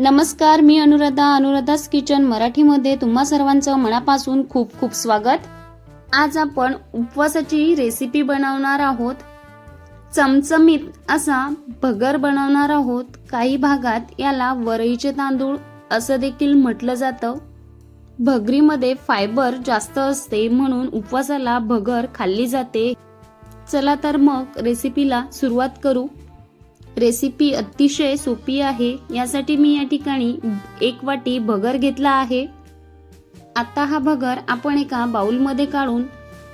नमस्कार मी अनुराधा. अनुराधास किचन मराठीमध्ये तुम्हा सर्वांचं मनापासून खूप खूप स्वागत. आज आपण उपवासाची रेसिपी बनवणार आहोत. चमचमीत असा भगर बनवणार आहोत. काही भागात याला वरईचे तांदूळ असं देखील म्हटलं जातं. भगरीमध्ये फायबर जास्त असते म्हणून उपवासाला भगर खाल्ली जाते. चला तर मग रेसिपीला सुरुवात करू. रेसिपी अतिशय सोपी आहे. यासाठी मी या ठिकाणी एक वाटी भगर घेतला आहे. आता हा भगर आपण एका बाऊलमध्ये काढून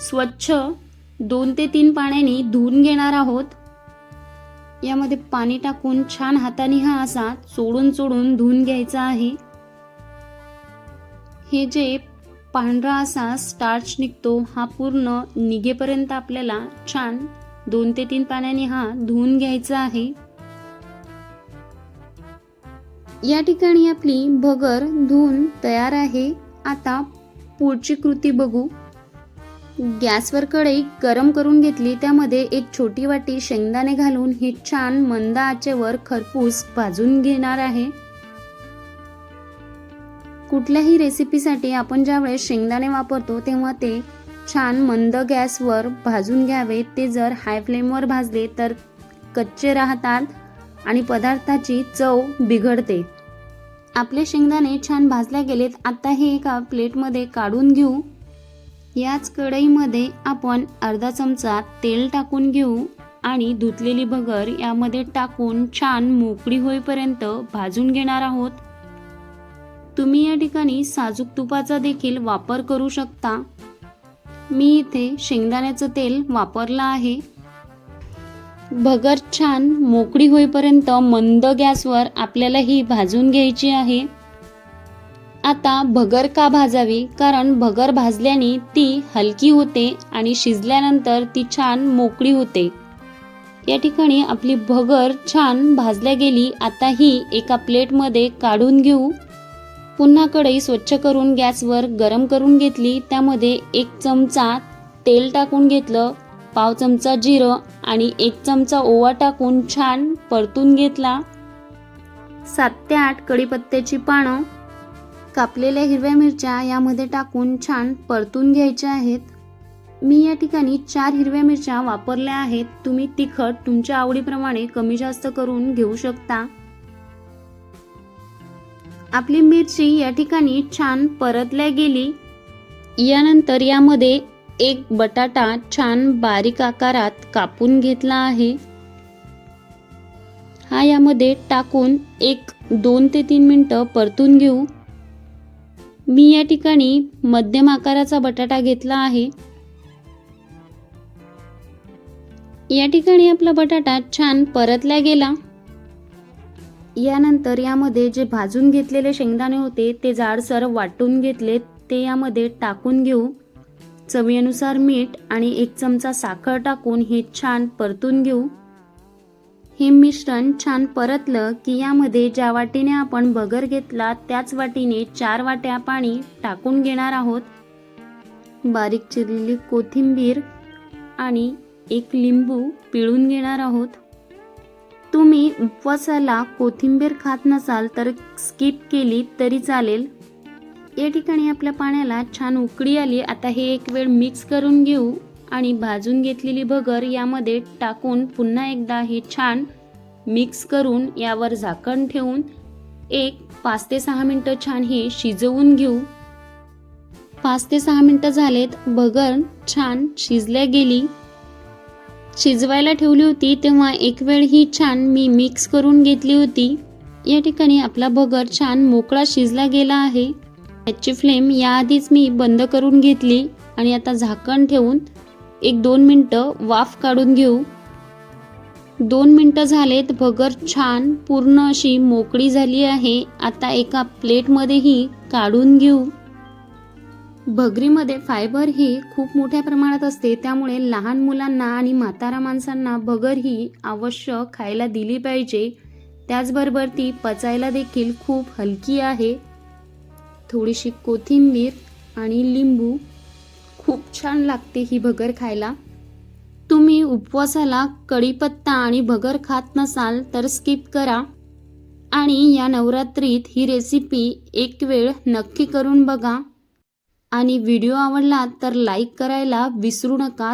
स्वच्छ दोन ते तीन पाण्याने धुवून घेणार आहोत. यामध्ये पाणी टाकून छान हाताने हा असा चोडून चोडून धुवून घ्यायचा आहे. हे जे पांढरा असा स्टार्च निघतो हा पूर्ण निघेपर्यंत आपल्याला छान दोन ते तीन पाण्याने हा धुवून घ्यायचा आहे. या ठिकाणी आपली भगर धुवून तयार आहे. आता पुढची कृती बघू. गॅसवर कढई गरम करून घेतली त्यामध्ये एक छोटी वाटी शेंगदाणे घालून हे छान मंद आचेवर खरपूस भाजून घेणार आहे. कुठल्याही रेसिपीसाठी आपण ज्यावेळेस शेंगदाणे वापरतो तेव्हा ते छान मंद गॅसवर भाजून घ्यावे. ते जर हाय फ्लेमवर भाजले तर कच्चे राहतात. आणि पदार्थाची चव बिघडते. आपले शेंगदाणे छान भाजल्या गेलेत आता हे एका प्लेटमध्ये काढून घेऊ. याच कढईमध्ये आपण अर्धा चमचा तेल टाकून घेऊ आणि धुतलेली भगर यामध्ये टाकून छान मोकळी होईपर्यंत भाजून घेणार आहोत. तुम्ही या ठिकाणी साजूक तुपाचा देखील वापर करू शकता. मी इथे शेंगदाण्याचं तेल वापरलं आहे. भगर छान मोकळी होईपर्यंत मंद गॅसवर आपल्याला ही भाजून घ्यायची आहे. आता भगर का भाजावी? कारण भगर भाजल्याने ती हलकी होते आणि शिजल्यानंतर ती छान मोकळी होते. या ठिकाणी आपली भगर छान भाजल्या गेली. आता ही एका प्लेटमध्ये काढून घेऊ. पुन्हा कढई स्वच्छ करून गॅसवर गरम करून घेतली. त्यामध्ये एक चमचा तेल टाकून घेतलं. पाव चमचा जिरं आणि एक चमचा ओवा टाकून छान परतून घेतला. सात ते आठ कढीपत्त्याची पानं कापलेल्या हिरव्या मिरच्या यामध्ये टाकून छान परतून घ्यायच्या आहेत. मी या ठिकाणी चार हिरव्या मिरच्या वापरल्या आहेत. तुम्ही तिखट तुमच्या आवडीप्रमाणे कमी जास्त करून घेऊ शकता. आपली मिरची या ठिकाणी छान परतल्या गेली. यानंतर यामध्ये एक बटाटा छान बारीक आकारात कापून घेतला आहे. हा यामध्ये टाकून एक दोन ते तीन मिनटं परतून घेऊ. मी या ठिकाणी मध्यम आकाराचा बटाटा घेतला आहे. या ठिकाणी आपला बटाटा छान परतला गेला. यानंतर यामध्ये जे भाजून घेतलेले शेंगदाणे होते ते जाडसर वाटून घेतले ते यामध्ये टाकून घेऊ. चवीनुसार मीठ आणि एक चमचा साखर टाकून हे छान परतून घेऊ. हे मिश्रण छान परतलं की यामध्ये ज्या वाटीने आपण बगर घेतला त्याच वाटीने चार वाट्या पाणी टाकून घेणार आहोत. बारीक चिरलेली कोथिंबीर आणि एक लिंबू पिळून घेणार आहोत. तुम्ही उपवासाला कोथिंबीर खात नसाल तर स्किप केली तरी चालेल. या ठिकाणी आपल्या पाण्याला छान उकळी आली. आता हे एक वेळ मिक्स करून घेऊ आणि भाजून घेतलेली भगर यामध्ये टाकून पुन्हा एकदा हे छान मिक्स करून यावर झाकण ठेवून एक पाच ते सहा मिनटं छान हे शिजवून घेऊ. पाच ते सहा मिनटं झालेत. भगर छान शिजल्या गेली. शिजवायला ठेवली होती तेव्हा एक वेळ ही छान मी मिक्स करून घेतली होती. या ठिकाणी आपला भगर छान मोकळा शिजला गेला आहे. याची फ्लेम याआधीच मी बंद करून घेतली आणि आता झाकण ठेवून एक दोन मिनटं वाफ काढून घेऊ. दोन मिनटं झालेत भगर छान पूर्ण अशी मोकळी झाली आहे. आता एका प्लेटमध्येही काढून घेऊ. भगरीमध्ये फायबर ही खूप मोठ्या प्रमाणात असते त्यामुळे लहान मुलांना आणि म्हातारा माणसांना भगर ही अवश्य खायला दिली पाहिजे. त्याचबरोबर ती पचायला देखील खूप हलकी आहे. थोडीशी कोथिंबीर आणि लिंबू खूप छान लागते ही भगर खायला. तुम्ही उपवासाला कढीपत्ता आणि भगर खात नसाल तर स्किप करा. आणि या नवरात्रीत ही रेसिपी एक वेळ नक्की करून बघा. आणि व्हिडिओ आवडला तर लाईक करायला विसरू नका.